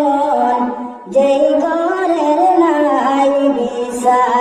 মন যেই ঘরের নাই বিছা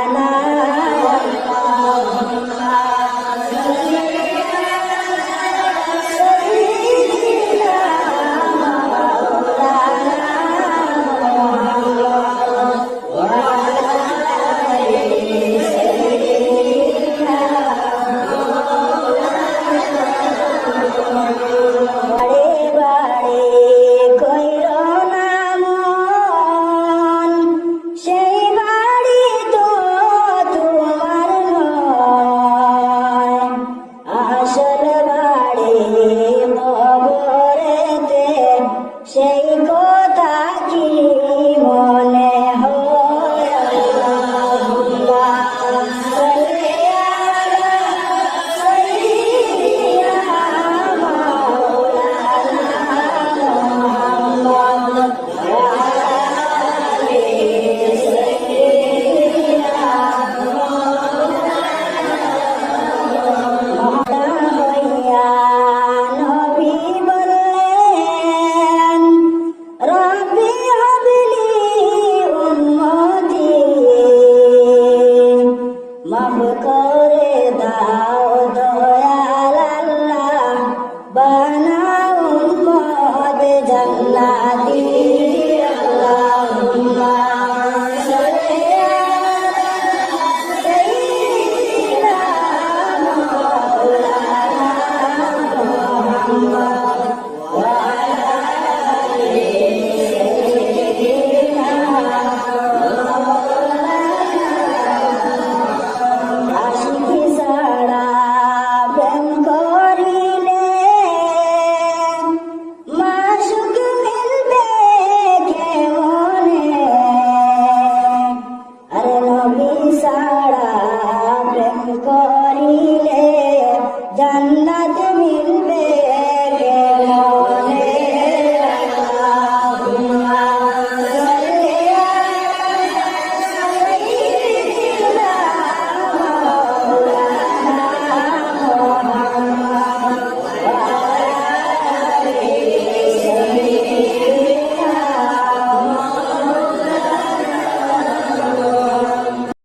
মাফ করে দাও দয়াল আল্লাহ বানাও উম্মত জান্নাতি। আল্লাহুম্মা Oh, done.